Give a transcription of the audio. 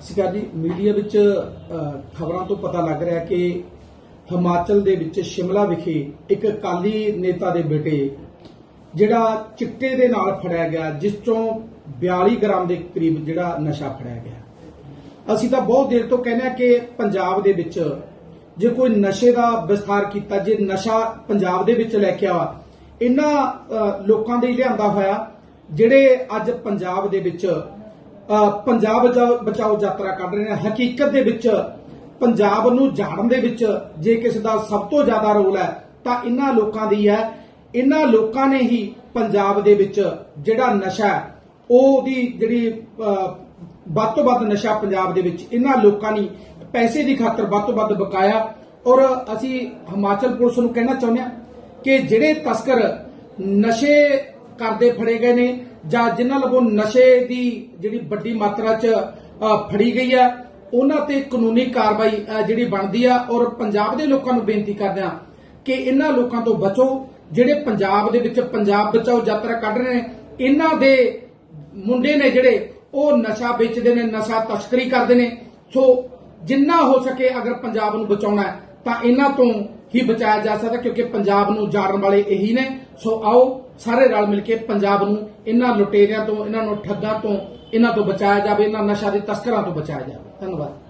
ਸਿਕਾ ਜੀ, ਮੀਡੀਆ ਵਿੱਚ ਖਬਰਾਂ ਤੋਂ ਪਤਾ ਲੱਗ ਰਿਹਾ ਕਿ ਹਿਮਾਚਲ ਦੇ ਵਿੱਚ ਸ਼ਿਮਲਾ ਵਿਖੇ ਇੱਕ ਅਕਾਲੀ ਨੇਤਾ ਦੇ ਬੇਟੇ, ਜਿਹੜਾ ਚਿੱਟੇ ਦੇ ਨਾਲ ਫੜਿਆ ਗਿਆ, ਜਿਸ ਤੋਂ 42 ਗ੍ਰਾਮ ਦੇ ਕਰੀਬ ਜਿਹੜਾ ਨਸ਼ਾ ਫੜਿਆ ਗਿਆ। ਅਸੀਂ ਤਾਂ ਬਹੁਤ ਦੇਰ ਤੋਂ ਕਹਿੰਦੇ ਆ ਕਿ ਪੰਜਾਬ ਦੇ ਵਿੱਚ ਜੇ ਕੋਈ ਨਸ਼ੇ ਦਾ ਵਿਸਥਾਰ ਕੀਤਾ, ਜੇ ਨਸ਼ਾ ਪੰਜਾਬ ਦੇ ਵਿੱਚ ਲੈ ਕੇ ਆਵਾ, ਇਹਨਾਂ ਲੋਕਾਂ ਦੇ ਲਿਆਂਦਾ ਹੋਇਆ, ਜਿਹੜੇ ਅੱਜ ਪੰਜਾਬ ਦੇ ਵਿੱਚ ਪੰਜਾਬ ਬਚਾਓ- ਬਚਾਓ ਯਾਤਰਾ ਕੱਢ ਰਹੇ ਨੇ ਹਕੀਕਤ ਦੇ ਵਿੱਚ ਪੰਜਾਬ ਨੂੰ ਜਾਣਨ ਦੇ ਵਿੱਚ ਜੇ ਕਿਸੇ ਦਾ ਸਭ ਤੋਂ ਜ਼ਿਆਦਾ ਰੋਲ ਹੈ ਤਾਂ ਇਹਨਾਂ ਲੋਕਾਂ ਦੀ ਹੈ। ਇਹਨਾਂ ਲੋਕਾਂ ਨੇ ਹੀ ਪੰਜਾਬ ਦੇ ਵਿੱਚ ਜਿਹੜਾ ਨਸ਼ਾ ਹੈ, ਉਹਦੀ ਜਿਹੜੀ ਵੱਧ ਤੋਂ ਵੱਧ ਨਸ਼ਾ ਪੰਜਾਬ ਦੇ ਵਿੱਚ ਇਹਨਾਂ ਲੋਕਾਂ ਨੇ ਪੈਸੇ ਦੀ ਖਾਤਰ ਵੱਧ ਤੋਂ ਵੱਧ ਬਕਾਇਆ। ਔਰ ਅਸੀਂ ਹਿਮਾਚਲ ਪੁਲਿਸ ਨੂੰ ਕਹਿਣਾ ਚਾਹੁੰਦੇ ਹਾਂ ਕਿ ਜਿਹੜੇ ਤਸਕਰ ਨਸ਼ੇ ਕਰਦੇ ਫੜੇ ਗਏ ਨੇ ਜਾਂ ਜਿਨ੍ਹਾਂ ਵੱਲੋਂ ਨਸ਼ੇ ਦੀ ਜਿਹੜੀ ਵੱਡੀ ਮਾਤਰਾ 'ਚ ਫੜੀ ਗਈ ਹੈ, ਉਹਨਾਂ ਤੇ ਕਾਨੂੰਨੀ ਕਾਰਵਾਈ ਜਿਹੜੀ ਬਣਦੀ ਆ ਔਰ ਪੰਜਾਬ ਦੇ ਲੋਕਾਂ ਨੂੰ ਬੇਨਤੀ ਕਰਦੇ ਹਾਂ ਕਿ ਇਹਨਾਂ ਲੋਕਾਂ ਤੋਂ ਬਚੋ, ਜਿਹੜੇ ਪੰਜਾਬ ਦੇ ਵਿੱਚ ਪੰਜਾਬ ਬਚਾਓ ਯਾਤਰਾ ਕੱਢ ਰਹੇ ਨੇ, ਇਹਨਾਂ ਦੇ ਮੁੰਡੇ ਨੇ ਜਿਹੜੇ, ਉਹ ਨਸ਼ਾ ਵੇਚਦੇ ਨੇ, ਨਸ਼ਾ ਤਸਕਰੀ ਕਰਦੇ ਨੇ, ਸੋ ਜਿੰਨਾ ਹੋ ਸਕੇ ਅਗਰ ਪੰਜਾਬ ਨੂੰ ਬਚਾਉਣਾ ਤਾਂ ਇਹਨਾਂ ਤੋਂ ਹੀ ਬਚਾਇਆ ਜਾ ਸਕਦਾ, ਕਿਉਂਕਿ ਪੰਜਾਬ ਨੂੰ ਜਾੜਨ ਵਾਲੇ ਇਹੀ ਨੇ। ਸੋ ਆਓ ਸਾਰੇ ਰਲ ਮਿਲ ਕੇ ਪੰਜਾਬ ਨੂੰ ਇਹਨਾਂ ਲੁਟੇਰਿਆਂ ਤੋਂ, ਇਹਨਾਂ ਨੂੰ ਠੱਗਾਂ ਤੋਂ, ਇਹਨਾਂ ਤੋਂ ਬਚਾਇਆ ਜਾਵੇ, ਇਹਨਾਂ ਨਸ਼ਾ ਦੇ ਤਸਕਰਾਂ ਤੋਂ ਬਚਾਇਆ ਜਾਵੇ। ਧੰਨਵਾਦ।